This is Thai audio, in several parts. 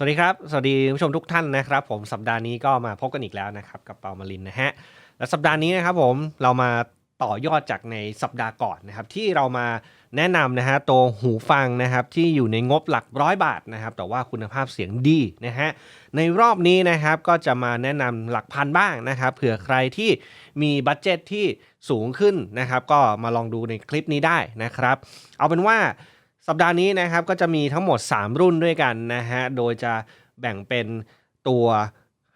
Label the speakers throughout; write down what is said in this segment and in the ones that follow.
Speaker 1: สวัสดีครับ สวัสดีผู้ชมทุกท่านนะครับ ผมสัปดาห์นี้ก็มาพบกันอีกแล้วนะครับ กับเปามาลินนะฮะและสัปดาห์นี้นะครับผมเรามาต่อยอดจากในสัปดาห์ก่อนนะครับ ที่เรามาแนะนำนะฮะตัวหูฟังนะครับ ที่อยู่ในงบหลักร้อยบาทนะครับ แต่ว่าคุณภาพเสียงดีนะฮะในรอบนี้นะครับก็จะมาแนะนำหลักพันบ้างนะครับเผื่อใครที่มีบัตเจ็ตที่สูงขึ้นนะครับ ก็มาลองดูในคลิปนี้ได้นะครับ เอาเป็นว่า สัปดาห์นี้นะครับก็จะมีทั้งหมด 3 รุ่นด้วยกันนะฮะ โดยจะแบ่งเป็นตัว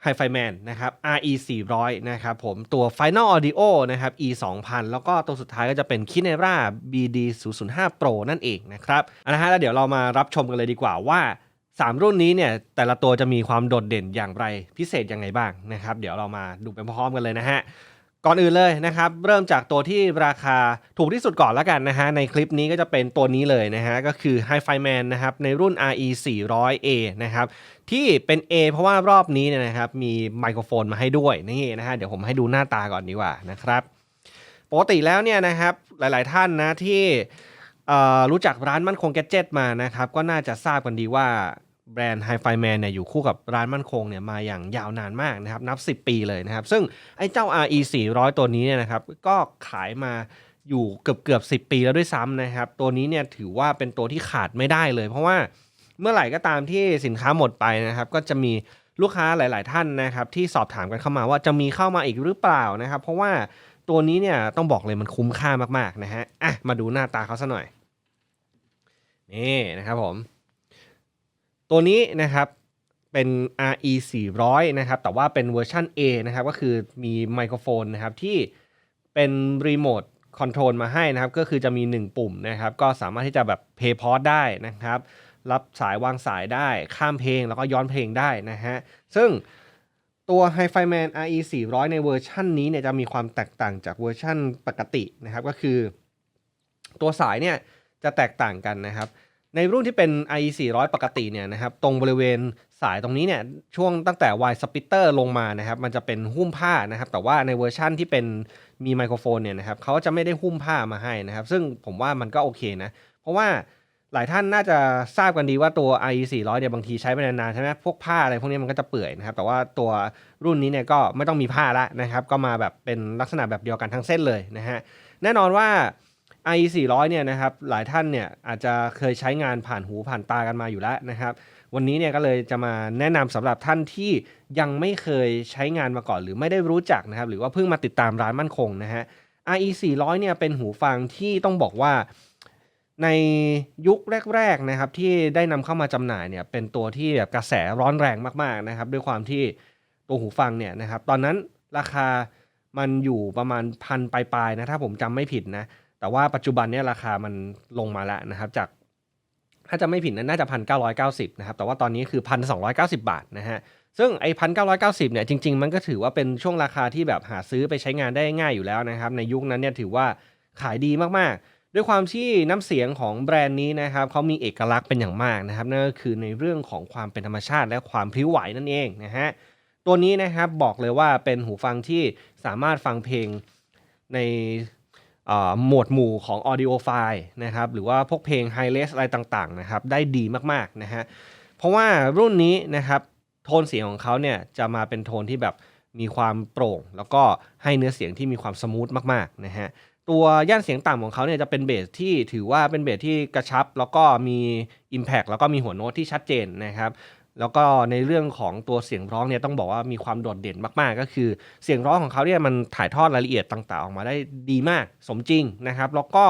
Speaker 1: h i f i Man นะครับ RE 400นะครับผมตัว Final Audio นะครับ E 2000แล้วก็ตัวสุดท้ายก็จะเป็น Kinera BD 005 Pro นั่นเองนะครับนะฮะแล้วเดี๋ยวเรามารับชมกันเลยดีกว่าว่า 3 รุ่นนี้เนี่ยแต่ละตัวจะมีความโดดเด่นอย่างไรพิเศษยังไงบ้างนะครับ เดี๋ยวเรามาดูไปพร้อมกันเลยนะฮะ ก่อนอื่นเลยนะครับ เริ่มจากตัวที่ราคาถูกที่สุดก่อนแล้วกันนะฮะ ในคลิปนี้ก็จะเป็นตัวนี้เลยนะฮะ ก็คือ Hi-Fi Man นะครับ ในรุ่น RE 400A นะครับ ที่เป็น A เพราะว่ารอบนี้เนี่ยนะครับ มีไมโครโฟนมาให้ด้วยนี่นะฮะ เดี๋ยวผมให้ดูหน้าตาก่อนดีกว่านะครับ ปกติแล้วเนี่ยนะครับ หลายๆท่านนะที่รู้จักร้านมั่นคงแกดเจิตมานะครับ ก็น่าจะทราบกันดีว่า แบรนด์ Hi-Fi Man เนี่ยอยู่คู่กับร้านมั่นคงเนี่ยมาอย่างยาวนานมากนะครับนับ 10 ปีเลยนะครับ ซึ่งไอ้เจ้า RE 400 ตัวนี้เนี่ยนะครับก็ขายมาอยู่เกือบเกือบ10ปีแล้วด้วยซ้ำนะครับ ตัวนี้เนี่ยถือว่าเป็นตัวที่ขาดไม่ได้เลย เพราะว่าเมื่อไหร่ก็ตามที่สินค้าหมดไปนะครับ ก็จะมีลูกค้าหลาย ๆ ท่านนะครับ ที่สอบถามกันเข้ามาว่าจะมีเข้ามาอีกหรือเปล่านะครับ เพราะว่าตัวนี้เนี่ยต้องบอกเลยมันคุ้มค่ามาก ๆ นะฮะอะมาดูหน้าตาเขาซะหน่อยนี่นะครับผม ตัวนี้นะครับเป็น RE 400นะครับ แต่ว่าเป็นเวอร์ชัน A นะครับ ก็คือมีไมโครโฟนนะครับที่เป็นรีโมทคอนโทรลมาให้นะครับ ก็คือจะมี 1 ปุ่มนะครับ ก็สามารถที่จะแบบเพย์พอดได้นะครับ รับสายวางสายได้ ข้ามเพลงแล้วก็ย้อนเพลงได้นะฮะ ซึ่งตัว Hi-Fi Man RE 400ในเวอร์ชันนี้เนี่ยจะมีความแตกต่างจากเวอร์ชันปกตินะครับ ก็คือ ตัวสายเนี่ยจะแตกต่างกันนะครับ ในรุ่นที่เป็น IE 400ปกติเนี่ยนะครับตรงบริเวณสายตรงนี้เนี่ยช่วงตั้งแต่ Y splitter ลงมานะครับมันจะเป็นหุ้มผ้านะครับแต่ว่าในเวอร์ชั่นที่เป็นมีไมโครโฟนเนี่ยนะครับเขาจะไม่ได้หุ้มผ้ามาให้นะครับ ซึ่งผมว่ามันก็โอเคนะ เพราะว่าหลายท่านน่าจะทราบกันดีว่าตัว IE 400เนี่ยบางทีใช้ไปนานๆใช่ไหมพวกผ้าอะไรพวกนี้มันก็จะเปื่อยนะครับแต่ว่าตัวรุ่นนี้เนี่ยก็ไม่ต้องมีผ้าละนะครับก็มาแบบเป็นลักษณะแบบเดียวกันทั้งเส้นเลยนะฮะแน่นอนว่า i400 เนี่ยนะครับหลายท่านเนี่ยอาจจะเคยใช้งานผ่านหูผ่านตากันมาอยู่แล้วนะครับวันนี้เนี่ยก็เลยจะมาแนะนำสำหรับท่านที่ยังไม่เคยใช้งานมาก่อน หรือไม่ได้รู้จักนะครับหรือว่าเพิ่งมาติดตามร้านมั่นคงนะฮะ RE 400เนี่ยเป็นหูฟังที่ต้องบอกว่าในยุคแรกๆนะครับที่ได้นำเข้ามาจำหน่ายเนี่ยเป็นตัวที่แบบกระแสร้อนแรงมากๆนะครับด้วยความที่ตัวหูฟังเนี่ยนะครับตอนนั้นราคามันอยู่ประมาณพันปลายๆนะถ้าผมจำไม่ผิดนะ แต่ว่าปัจจุบันเนี่ยราคามันลงมาแล้วนะครับ จากถ้าจะไม่ผิดน่าจะพันเก้าร้อยเก้าสิบนะครับ แต่ว่าตอนนี้คือพันสองร้อยเก้าสิบาทนะฮะซึ่งไอ้พันเก้าร้อยเก้าสิบเนี่ยจริง ๆ มันก็ถือว่าเป็นช่วงราคาที่แบบหาซื้อไปใช้งานได้ง่ายอยู่แล้วนะครับ ในยุคนั้นเนี่ยถือว่าขายดีมากๆ ด้วยความที่น้ำเสียงของแบรนด์นี้นะครับเขามีเอกลักษณ์เป็นอย่างมากนะครับนั่นก็คือในเรื่องของความเป็นธรรมชาติและความพลิ้วไหวนั่นเองนะฮะตัวนี้นะครับบอกเลยว่าเป็นหูฟังที่สามารถฟังเพลงใน หมวดหมู่ของ audio file นะครับหรือว่าพวกเพลง high res อะไรต่างๆนะครับได้ดีมากๆนะฮะเพราะว่ารุ่นนี้นะครับโทนเสียงของเขาเนี่ยจะมาเป็นโทนที่แบบมีความโปร่ง แล้วก็ให้เนื้อเสียงที่มีความสมูทมากๆนะฮะตัวย่านเสียงต่ำของเขาเนี่ยจะเป็นเบสที่ถือว่าเป็นเบสที่กระชับ แล้วก็มี Impact แล้วก็มีหัวโน้ตที่ชัดเจนนะครับ แล้วก็ในเรื่องของตัวเสียงร้องเนี่ยต้องบอกว่ามีความโดดเด่นมากๆ ก็คือเสียงร้องของเขาเนี่ยมันถ่ายทอดรายละเอียดต่างๆ ออกมาได้ดีมากสมจริงนะครับ แล้วก็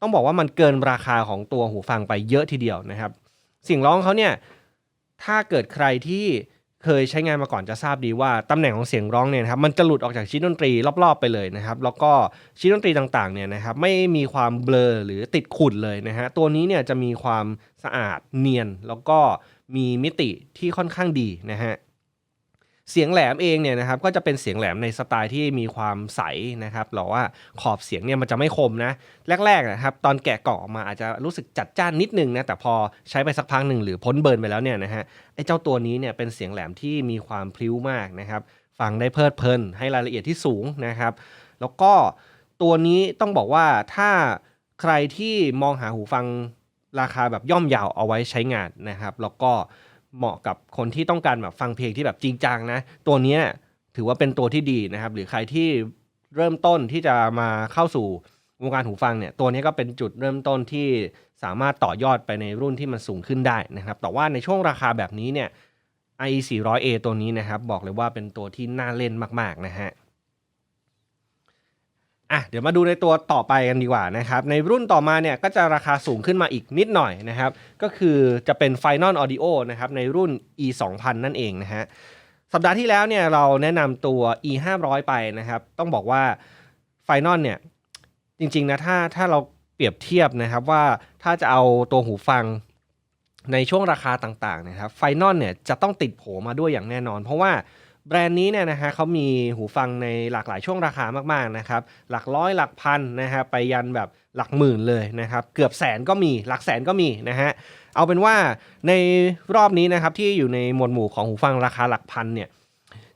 Speaker 1: ต้องบอกว่ามันเกินราคาของตัวหูฟังไปเยอะทีเดียวนะครับ เสียงร้องเขาเนี่ยถ้าเกิดใครที่เคยใช้งานมาก่อนจะทราบดีว่าตำแหน่งของเสียงร้องเนี่ยนะครับมันจะหลุดออกจากชิ้นดนตรีรอบๆไปเลยนะครับ แล้วก็ชิ้นดนตรีต่างๆเนี่ยนะครับไม่มีความเบลอหรือติดขุ่นเลยนะฮะตัวนี้เนี่ยจะมีความสะอาดเนียนแล้วก็ มีมิติที่ค่อนข้างดีนะฮะเสียงแหลมเองเนี่ยนะครับก็จะเป็นเสียงแหลมในสไตล์ที่มีความใสนะครับหรอว่าขอบเสียงเนี่ยมันจะไม่คมนะแรกๆนะครับตอนแกะกล่องออกมาอาจจะรู้สึกจัดจ้านนิดนึงนะแต่พอใช้ไปสักพักหนึ่งหรือพ้นเบิร์นไปแล้วเนี่ยนะฮะไอ้เจ้าตัวนี้เนี่ยเป็นเสียงแหลมที่มีความพลิ้วมากนะครับฟังได้เพลิดเพลินให้รายละเอียดที่สูงนะครับแล้วก็ตัวนี้ต้องบอกว่าถ้าใครที่มองหาหูฟัง ราคาแบบย่อมเยาวเอาไว้ใช้งานนะครับ แล้วก็เหมาะกับคนที่ต้องการแบบฟังเพลงที่แบบจริงจังนะ ตัวนี้ถือว่าเป็นตัวที่ดีนะครับ หรือใครที่เริ่มต้นที่จะมาเข้าสู่วงการหูฟังเนี่ยตัวนี้ก็เป็นจุดเริ่มต้นที่สามารถต่อยอดไปในรุ่นที่มันสูงขึ้นได้นะครับ แต่ว่าในช่วงราคาแบบนี้เนี่ย i 4 0 0 a ตัวนี้นะครับ บอกเลยว่าเป็นตัวที่น่าเล่นมาก ๆ นะฮะ อะเดี๋ยวมาดูในตัวต่อไปกันดีกว่านะครับในรุ่นต่อมาเนี่ยก็จะราคาสูงขึ้นมาอีกนิดหน่อยนะครับก็คือจะเป็น Final Audio นะครับในรุ่น e 2 0 0 0นั่นเองนะฮะสัปดาห์ที่แล้วเนี่ยเราแนะนำตัว e 5 0 0ไปนะครับต้องบอกว่า Final เนี่ยจริงๆนะถ้าถ้าเราเปรียบเทียบนะครับว่าถ้าจะเอาตัวหูฟังในช่วงราคาต่างๆนะครับไฟนอลเนี่ยจะต้องติดโผมาด้วยอย่างแน่นอน เพราะว่า แบรนด์นี้เนี่ยนะฮะเขามีหูฟังในหลากหลายช่วงราคามากๆนะครับหลักร้อยหลักพันนะฮะไปยันแบบหลักหมื่นเลยนะครับเกือบแสนก็มีหลักแสนก็มีนะฮะเอาเป็นว่าในรอบนี้นะครับที่อยู่ในหมวดหมู่ของหูฟังราคาหลักพันเนี่ย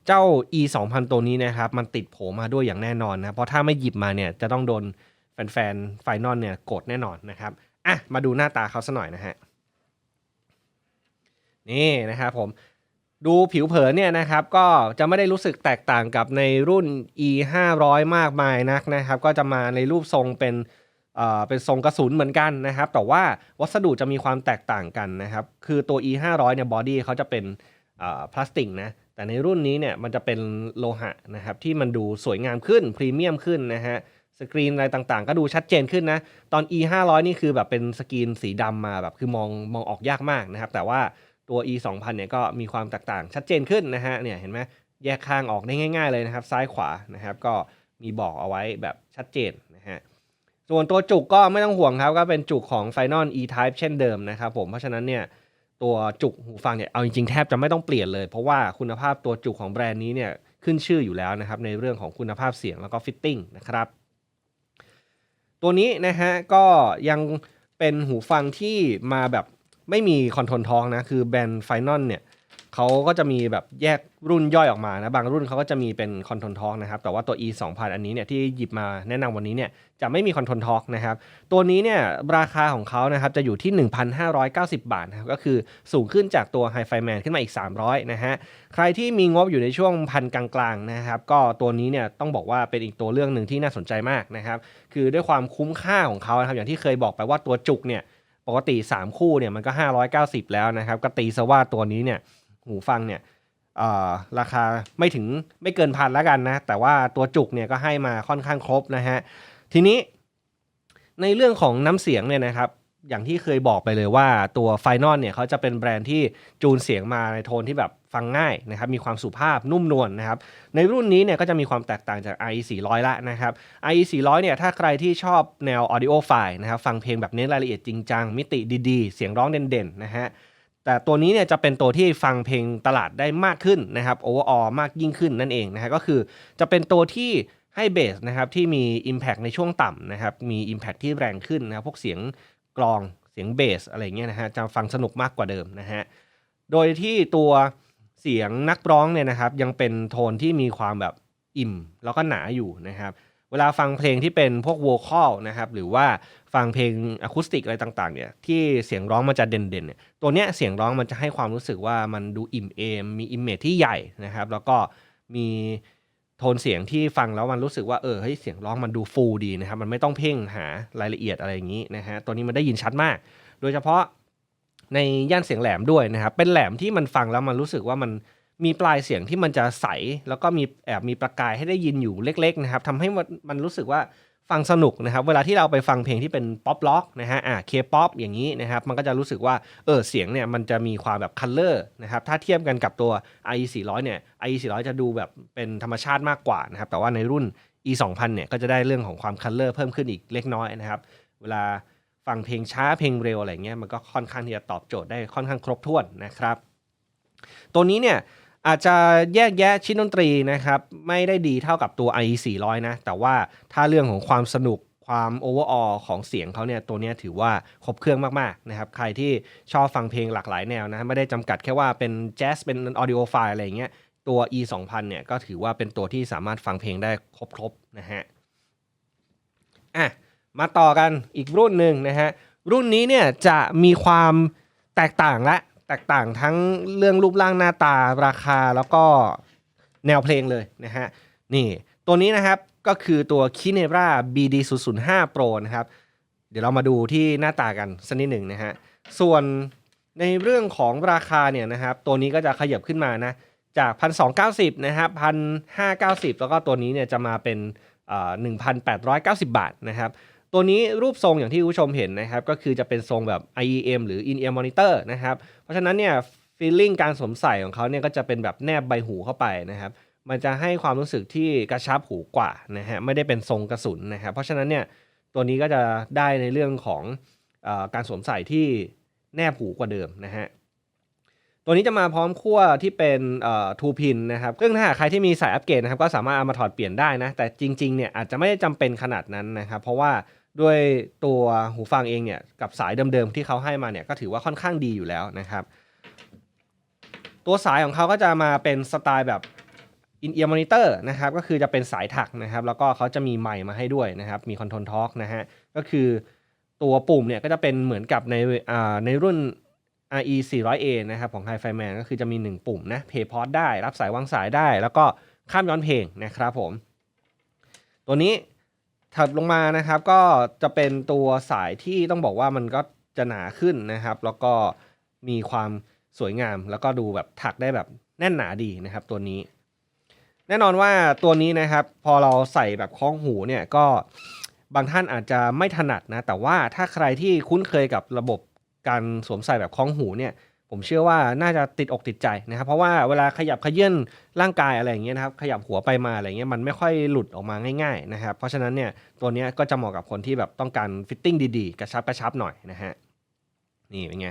Speaker 1: เจ้า e 2 0 0 0ตัวนี้นะครับมันติดโผมาด้วยอย่างแน่นอนนะเพราะถ้าไม่หยิบมาเนี่ยจะต้องโดนแฟนๆไฟนอลเนี่ยโกดแน่นอนนะครับอะมาดูหน้าตาเขาสัหน่อยนะฮะนี่นะครับผม ดูผิวเผินเนี่ยนะครับก็จะไม่ได้รู้สึกแตกต่างกับในรุ่น e 5 0 0มากมายนักนะครับ ก็จะมาในรูปทรงเป็นเอ่อเป็นทรงกระสุนเหมือนกันนะครับ แต่ว่าวัสดุจะมีความแตกต่างกันนะครับ คือตัว e 5 0 0เนี่ยบอดี้เขาจะเป็นเอ่อพลาสติกนะแต่ในรุ่นนี้เนี่ยมันจะเป็นโลหะนะครับที่มันดูสวยงามขึ้นพรีเมียมขึ้นนะฮะสกรีนอะไรต่างๆ ก็ดูชัดเจนขึ้นนะ ตอน e 5 0 0นี่คือแบบเป็นสกรีนสีดำมาแบบคือมองมองออกยากมากนะครับ แต่ว่า ตัว e 2 0 0 0เนี่ยก็มีความแตกต่างชัดเจนขึ้นนะฮะเนี่ยเห็นไหมแยกข้างออกได้ง่าย ๆเลยนะครับ ซ้ายขวานะครับก็มีบอกเอาไว้แบบชัดเจนนะฮะส่วนตัวจุกก็ไม่ต้องห่วงครับ ก็เป็นจุกของ Final E-Type เช่นเดิมนะครับผมเพราะฉะนั้นเนี่ยตัวจุกหูฟังเนี่ยเอาจริงๆแทบจะไม่ต้องเปลี่ยนเลย เพราะว่าคุณภาพตัวจุกของแบรนด์นี้เนี่ยขึ้นชื่ออยู่แล้วนะครับในเรื่องของคุณภาพเสียงแล้วก็ฟิตติ้งนะครับตัวนี้นะฮะก็ยังเป็นหูฟังที่มาแบบ ไม่มีคอนโทรลท้องนะ คือแบรนด์ไฟนอลเนี่ยเขาก็จะมีแบบแยกรุ่นย่อยออกมานะ บางรุ่นเขาก็จะมีเป็นคอนโทรลท้องนะครับ แต่ว่าตัว e 2 0 0 0อันนี้เนี่ยที่หยิบมาแนะนำวันนี้เนี่ยจะไม่มีคอนโทรลท้องนะครับ ตัวนี้เนี่ยราคาของเขานะครับจะอยู่ที่ 1,590 บาทนะครับ ก็คือสูงขึ้นจากตัว Hi-Fi Man ขึ้นมาอีก 300 นะฮะ ใครที่มีงบอยู่ในช่วงพันกลางๆนะครับ ก็ตัวนี้เนี่ยต้องบอกว่าเป็นอีกตัวเรื่องหนึ่งที่น่าสนใจมากนะครับ คือด้วยความคุ้มค่าของเขานะครับ อย่างที่เคยบอกไปว่าตัวจุกเนี่ย ปกติ 3 คู่เนี่ยมันก็ 590 แล้วนะครับ ก็ตีซะว่าตัวนี้เนี่ยหูฟังเนี่ยราคาไม่ถึงไม่เกินพันแล้วกันนะ แต่ว่าตัวจุกเนี่ยก็ให้มาค่อนข้างครบนะฮะ ทีนี้ในเรื่องของน้ำเสียงเนี่ยนะครับ อย่างที่เคยบอกไปเลยว่าตัว f i n a l เนี่ยเขาจะเป็นแบรนด์ที่จูนเสียงมาในโทนที่แบบฟังง่ายนะครับมีความสุภาพนุ่มนวลนนะครับในรุ่นนี้เนี่ยก็จะมีความแตกต่างจาก i 4 0 0ละนะครับ i 4 0 0เนี่ยถ้าใครที่ชอบแนว audio file นะครับฟังเพลงแบบเน้นรายละเอียดจริงจังมิติดีๆ เสียงร้องเด่นๆนะฮะแต่ตัวนี้เนี่ยจะเป็นตัวที่ฟังเพลงตลาดได้มากขึ้นนะครับ overall มากยิ่งขึ้นนั่นเองนะฮะก็คือจะเป็นตัวที่ให้เบสนะครับที่มี Impact ในช่วงต่ำนะครับมี Impact ที่แรงขึ้นนะพวกเสียง กลองเสียงเบสอะไรเงี้ยนะฮะจะฟังสนุกมากกว่าเดิมนะฮะโดยที่ตัวเสียงนักร้องเนี่ยนะครับยังเป็นโทนที่มีความแบบอิ่มแล้วก็หนาอยู่นะครับเวลาฟังเพลงที่เป็นพวกโวคอลนะครับหรือว่าฟังเพลงอะคูสติกอะไรต่างๆเนี่ยที่เสียงร้องมันจะเด่นๆเนี่ยตัวเนี้ยเสียงร้องมันจะให้ความรู้สึกว่ามันดูอิ่มเอมมีอิมเมจที่ใหญ่นะครับแล้วก็มี โทนเสียงที่ฟังแล้วมันรู้สึกว่าเออเฮ้ยเสียงร้องมันดูฟูดีนะครับ มันไม่ต้องเพ่งหารายละเอียดอะไรอย่างนี้นะฮะตัวนี้มันได้ยินชัดมาก โดยเฉพาะในย่านเสียงแหลมด้วยนะครับ เป็นแหลมที่มันฟังแล้วมันรู้สึกว่ามันมีปลายเสียงที่มันจะใส แล้วก็มีแอบมีประกายให้ได้ยินอยู่เล็ก ๆ นะครับทำให้มันรู้สึกว่า ฟังสนุกนะครับ เวลาที่เราไปฟังเพลงที่เป็นป๊อปล็อกนะฮะอ่าเคป๊อปอย่างนี้นะครับ มันก็จะรู้สึกว่าเออเสียงเนี่ยมันจะมีความแบบคัลเลอร์นะครับ ถ้าเทียบกันกับตัว i 4 0 0เนี่ย i 4 0 0จะดูแบบเป็นธรรมชาติมากกว่านะครับ แต่ว่าในรุ่น e 2 0 0เนี่ยก็จะได้เรื่องของความคัลเลอร์เพิ่มขึ้นอีกเล็กน้อยนะครับ เวลาฟังเพลงช้าเพลงเร็วอะไรเงี้ยมันก็ค่อนข้างที่จะตอบโจทย์ได้ค่อนข้างครบถ้วนนะครับ ตัวนี้เนี่ย อาจจะแยกแยะชิ้นดนตรีนะครับ ไม่ได้ดีเท่ากับตัว i 4 0 0นะ แต่ว่าถ้าเรื่องของความสนุกความโอเวอร์ออของเสียงเขาเนี่ยตัวนี้ถือว่าครบเครื่องมาก ๆ นะครับ ใครที่ชอบฟังเพลงหลากหลายแนวนะ ไม่ได้จำกัดแค่ว่าเป็นแจ๊สเป็นออดิโอไฟล์อะไรเงี้ยตัว e 2 0 0 0เนี่ยก็ถือว่าเป็นตัวที่สามารถฟังเพลงได้ครบ ๆ นะฮะอะมาต่อกันอีกรุ่นหนึ่งนะฮะรุ่นนี้เนี่ยจะมีความแตกต่างและ กต่างทั้งเรื่องรูปร่างหน้าตาราคาแล้วก็แนวเพลงเลยนะฮะนี่ตัวนี้นะครับก็คือตัว k i n e r a BD 0 0 5 Pro นะครับ เดี๋ยวเรามาดูที่หน้าตากันสักนิดหนึ่งนะฮะส่วนในเรื่องของราคาเนี่ยนะครับตัวนี้ก็จะขยับขึ้นมานะจาก 1,290นะครับ1,590 แล้วก็ตัวนี้เนี่ยจะมาเป็น 1,890 บาทนะครับ ตัวนี้รูปทรงอย่างที่คุณผู้ชมเห็นนะครับ ก็คือจะเป็นทรงแบบ IEM หรือ In-ear monitor นะครับ เพราะฉะนั้นเนี่ย feeling การสวมใส่ของเขาเนี่ยก็จะเป็นแบบแนบใบหูเข้าไปนะครับ มันจะให้ความรู้สึกที่กระชับหูกว่านะฮะไม่ได้เป็นทรงกระสุนนะครับ เพราะฉะนั้นเนี่ยตัวนี้ก็จะได้ในเรื่องของอการสวมใส่ที่แนบหูกว่าเดิมนะฮะตัวนี้จะมาพร้อมขั้วที่เป็นทูพินนะครับซึ่งถ้าหากใครที่มีสายอัปเกรดนะครับก็สามารถเอามาถอดเปลี่ยนได้นะ แต่จริงๆเนี่ยอาจจะไม่ได้จำเป็นขนาดนั้นนะครับ เพราะว่า ด้วยตัวหูฟังเองเนี่ยกับสายเดิมๆที่เขาให้มาเนี่ยก็ถือว่าค่อนข้างดีอยู่แล้วนะครับ ตัวสายของเขาก็จะมาเป็นสไตล์แบบ in ear monitor นะครับก็คือจะเป็นสายถักนะครับ แล้วก็เขาจะมีไมค์มาให้ด้วยนะครับ มี control talk นะฮะก็คือตัวปุ่มเนี่ยก็จะเป็นเหมือนกับในในรุ่น RE 400A นะครับของ Hi-Fi Man ก็คือจะมี 1 ปุ่มนะ Play Pause ได้ รับสายวางสายได้ แล้วก็ข้ามย้อนเพลงนะครับผม ตัวนี้ ถัดลงมานะครับก็จะเป็นตัวสายที่ต้องบอกว่ามันก็จะหนาขึ้นนะครับ แล้วก็มีความสวยงาม แล้วก็ดูแบบถักได้แบบแน่นหนาดีนะครับตัวนี้ แน่นอนว่าตัวนี้นะครับพอเราใส่แบบคล้องหูเนี่ยก็บางท่านอาจจะไม่ถนัดนะแต่ว่าถ้าใครที่คุ้นเคยกับระบบการสวมใส่แบบคล้องหูเนี่ย ผมเชื่อว่าน่าจะติดอกติดใจนะครับ เพราะว่าเวลาขยับขยื่นร่างกายอะไรอย่างเงี้ยนะครับ ขยับหัวไปมาอะไรเงี้ยมันไม่ค่อยหลุดออกมาง่าย ๆ นะครับ เพราะฉะนั้นเนี่ยตัวเนี้ยก็จะเหมาะกับคนที่แบบต้องการฟิตติ้งดีๆ กระชับกระชับหน่อยนะฮะนี่เป็นไง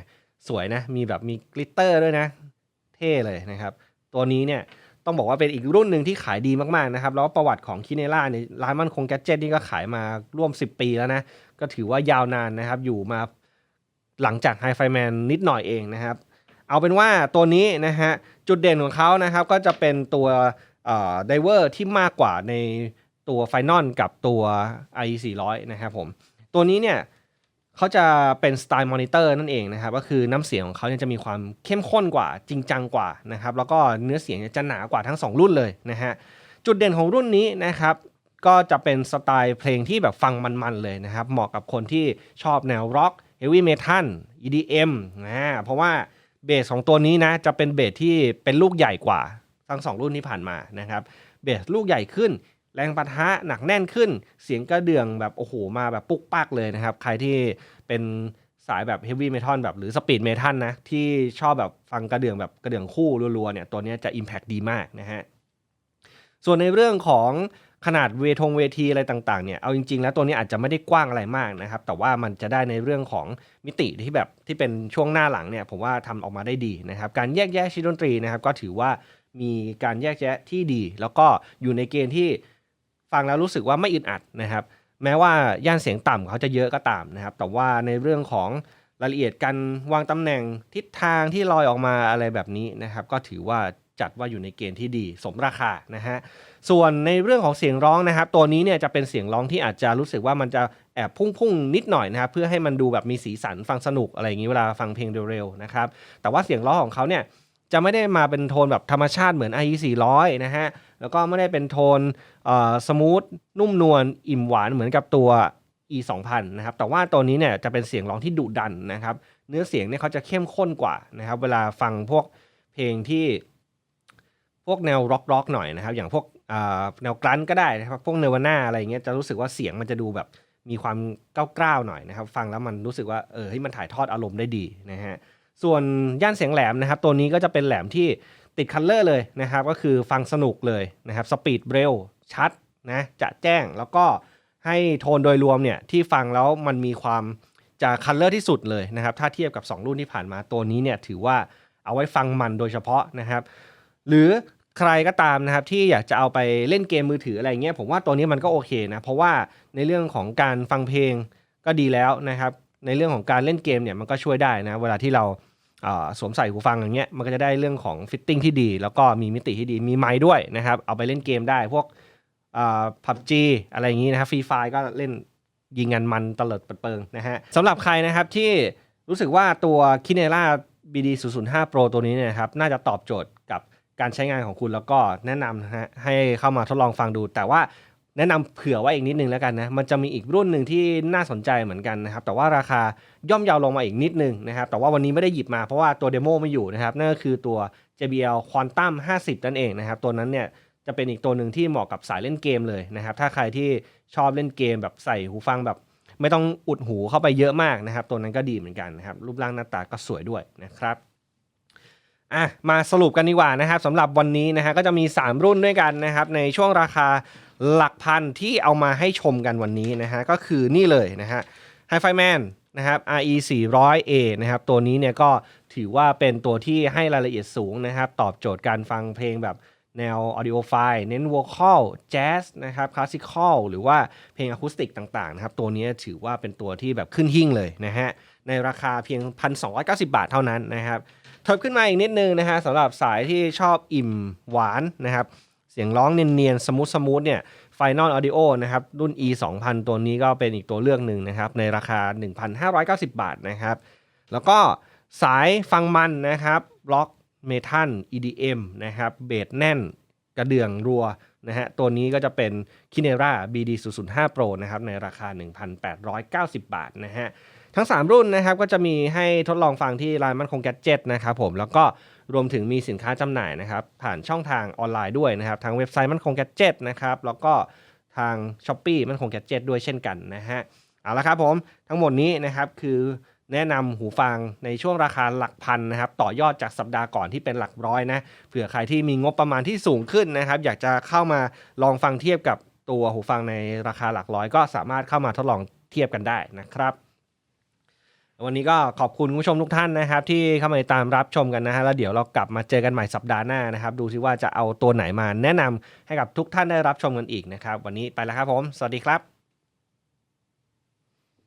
Speaker 1: สวยนะมีแบบมีกลิตเตอร์ด้วยนะ เท่เลยนะครับ ตัวนี้เนี่ยต้องบอกว่าเป็นอีกรุ่นหนึ่งที่ขายดีมากๆนะครับ แล้วประวัติของคิเนล่าเนี่ยร้านมันคงแกดเจ็ตนี่ก็ขายมาร่วม 10 ปีแล้วนะ ก็ถือว่ายาวนานนะครับ อยู่มา หลังจากไฮไฟแมนนิดหน่อยเองนะครับ เอาเป็นว่าตัวนี้นะฮะจุดเด่นของเขานะครับก็จะเป็นตัวไดเวอร์ที่มากกว่าในตัวไฟนอลกับตัว i 4 0 0นะครับผมตัวนี้เนี่ยเขาจะเป็นสไตล์มอนิเตอร์นั่นเองนะครับก็คือน้ำเสียงของเขาเนี่ยจะมีความเข้มข้นกว่าจริงจังกว่านะครับแล้วก็เนื้อเสียงจะหนากว่าทั้ง 2 รุ่นเลยนะฮะจุดเด่นของรุ่นนี้นะครับก็จะเป็นสไตล์เพลงที่แบบฟังมันๆเลยนะครับเหมาะกับคนที่ชอบแนวร็อก ฮฟวี่เมทัล EDM นะเพราะว่าเบสของตัวนี้นะจะเป็นเบสที่เป็นลูกใหญ่กว่าทั้งสองรุ่นที่ผ่านมานะครับเบสลูกใหญ่ขึ้น แรงปะทะหนักแน่นขึ้น เสียงกระเดื่องแบบโอ้โหมาแบบปุ๊กปักเลยนะครับ ใครที่เป็นสายแบบเฮฟวี่เมทัลแบบหรือสปีดเมทัลนะที่ชอบแบบฟังกระเดื่องแบบกระเดื่องคู่รัวๆเนี่ยตัวนี้จะ Impact ดีมากนะฮะส่วนในเรื่องของ ขนาดเวทงเวทีอะไรต่างๆเนี่ยเอาจริง ๆ แล้วตัวนี้อาจจะไม่ได้กว้างอะไรมากนะครับ แต่ว่ามันจะได้ในเรื่องของมิติที่แบบที่เป็นช่วงหน้าหลังเนี่ยผมว่าทำออกมาได้ดีนะครับ การแยกแยะชิ้นดนตรีนะครับ ก็ถือว่ามีการแยกแยะที่ดี แล้วก็อยู่ในเกณฑ์ที่ฟังแล้วรู้สึกว่าไม่อึดอัดนะครับ แม้ว่าย่านเสียงต่ำเขาจะเยอะก็ตามนะครับ แต่ว่าในเรื่องของรายละเอียดการวางตำแหน่งทิศทางที่ลอยออกมาอะไรแบบนี้นะครับ ก็ถือว่า จัดว่าอยู่ในเกณฑ์ที่ดีสมราคานะฮะส่วนในเรื่องของเสียงร้องนะครับ ตัวนี้เนี่ยจะเป็นเสียงร้องที่อาจจะรู้สึกว่ามันจะแอบพุ่งๆนิดหน่อยนะครับเพื่อให้มันดูแบบมีสีสันฟังสนุกอะไรอย่างนี้เวลาฟังเพลงเร็วๆนะครับแต่ว่าเสียงร้องของเขาเนี่ยจะไม่ได้มาเป็นโทนแบบธรรมชาติเหมือน IE 400 นะฮะ แล้วก็ไม่ได้เป็นโทนสมูทนุ่มนวลอิ่มหวานเหมือนกับตัว E 2000นะครับ แต่ว่าตัวนี้เนี่ยจะเป็นเสียงร้องที่ดุดันนะครับ เนื้อเสียงเนี่ยเขาจะเข้มข้นกว่านะครับ เวลาฟังพวกเพลงที่ พวกแนวร็อกร็อกหน่อยนะครับ อย่างพวกแนวกรันก็ได้นะครับพวกเนวาน่าอะไรเงี้ยจะรู้สึกว่าเสียงมันจะดูแบบมีความก้าวๆหน่อยนะครับ ฟังแล้วมันรู้สึกว่าเออให้มันถ่ายทอดอารมณ์ได้ดีนะฮะส่วนย่านเสียงแหลมนะครับ ตัวนี้ก็จะเป็นแหลมที่ติดคัลเลอร์เลยนะครับ ก็คือฟังสนุกเลยนะครับสปีดเร็วชัดนะจะแจ้งแล้วก็ให้โทนโดยรวมเนี่ยที่ฟังแล้วมันมีความจะคัลเลอร์ที่สุดเลยนะครับ ถ้าเทียบกับ 2 รุ่นที่ผ่านมาตัวนี้เนี่ยถือว่าเอาไว้ฟังมันโดยเฉพาะนะครับ หรือใครก็ตามนะครับที่อยากจะเอาไปเล่นเกมมือถืออะไรเงี้ยผมว่าตัวนี้มันก็โอเคนะ เพราะว่าในเรื่องของการฟังเพลงก็ดีแล้วนะครับ ในเรื่องของการเล่นเกมเนี่ยมันก็ช่วยได้นะเวลาที่เราสวมใส่หูฟังอย่างเงี้ยมันก็จะได้เรื่องของฟิตติ้งที่ดี แล้วก็มีมิติที่ดีมีไม้ด้วยนะครับ เอาไปเล่นเกมได้พวกพับจีอะไรอย่างงี้นะครับฟรีไฟก็เล่นยิงกันมันตลอดเปิดเปิงนะฮะสำหรับใครนะครับที่รู้สึกว่าตัวคิเนล่า BD 005 Pro ตัวนี้เนี่ยนะครับน่าจะตอบโจทย์กับ การใช้งานของคุณแล้วก็แนะนำนะฮะให้เข้ามาทดลองฟังดู แต่ว่าแนะนำเผื่อไว้อีกนิดนึงแล้วกันนะมันจะมีอีกรุ่นหนึ่งที่น่าสนใจเหมือนกันนะครับแต่ว่าราคาย่อมเยาวลงมาอีกนิดนึงนะครับแต่ว่าวันนี้ไม่ได้หยิบมาเพราะว่าตัวเดโมไม่อยู่นะครับนั่นก็คือตัว JBL Quantum 50 นั่นเองนะครับตัวนั้นเนี่ยจะเป็นอีกตัวหนึ่งที่เหมาะกับสายเล่นเกมเลยนะครับถ้าใครที่ชอบเล่นเกมแบบใส่หูฟังแบบ ไม่ต้องอุดหูเข้าไปเยอะมากนะครับตัวนั้นก็ดีเหมือนกันนะครับรูปร่างหน้าตาก็สวยด้วยนะครับ อะมาสรุปกันดีกว่านะครับสำหรับวันนี้นะฮะก็จะมี 3 รุ่นด้วยกันนะครับในช่วงราคาหลักพันที่เอามาให้ชมกันวันนี้นะฮะก็คือนี่เลยนะฮะ Hi-Fi Man นะครับ RE 400A นะครับตัวนี้เนี่ยก็ถือว่าเป็นตัวที่ให้รายละเอียดสูงนะครับตอบโจทย์การฟังเพลงแบบแนว audio file เน้น vocal jazz นะครับ classical หรือว่าเพลงอะคูสติกต่างๆนะครับตัวนี้ถือว่าเป็นตัวที่แบบขึ้นหิ่งเลยนะฮะในราคาเพียง 1,290 บาทเท่านั้นนะครับ เทิบขึ้นมาอีกนิดนึงนะฮะสำหรับสายที่ชอบอิ่มหวานนะครับ เสียงร้องเนียนๆ สมูทสมูทเนี่ย Final Audio นะครับ รุ่น E 2000ตัวนี้ก็เป็นอีกตัวเลือกหนึ่งนะครับ ในราคา 1,590 บาทนะครับ แล้วก็สายฟังมันนะครับร็อกเมทัล EDM นะครับเบสแน่นกระเดื่องรัวนะฮะตัวนี้ก็จะเป็น Kinera BD 005 Pro นะครับในราคา 1,890 บาทนะฮะ ทั้ง 3 รุ่นนะครับก็จะมีให้ทดลองฟังที่ร้านมันคงแกดเจ็ตนะครับผมแล้วก็รวมถึงมีสินค้าจำหน่ายนะครับผ่านช่องทางออนไลน์ด้วยนะครับทางเว็บไซต์มันคงแกดเจ็ตนะครับแล้วก็ทาง s h อ p e e มันคงแกดเจ็ตด้วยเช่นกันนะฮะเอาละครับผมทั้งหมดนี้นะครับคือแนะนำหูฟังในช่วงราคาหลักพันนะครับต่อยอดจากสัปดาห์ก่อนที่เป็นหลักร้อยนะเผื่อใครที่มีงบประมาณที่สูงขึ้นนะครับ อยากจะเข้ามาลองฟังเทียบกับตัวหูฟังในราคาหลักร้อย ก็สามารถเข้ามาทดลองเทียบกันได้นะครับ วันนี้ก็ขอบคุณผู้ชมทุกท่านนะครับ ที่เข้ามาติดตามรับชมกันนะฮะแล้วเดี๋ยวเรากลับมาเจอกันใหม่สัปดาห์หน้านะครับ ดูซิว่าจะเอาตัวไหนมาแนะนำให้กับทุกท่านได้รับชมกันอีกนะครับ วันนี้ไปแล้วครับผม สวัสดีครับ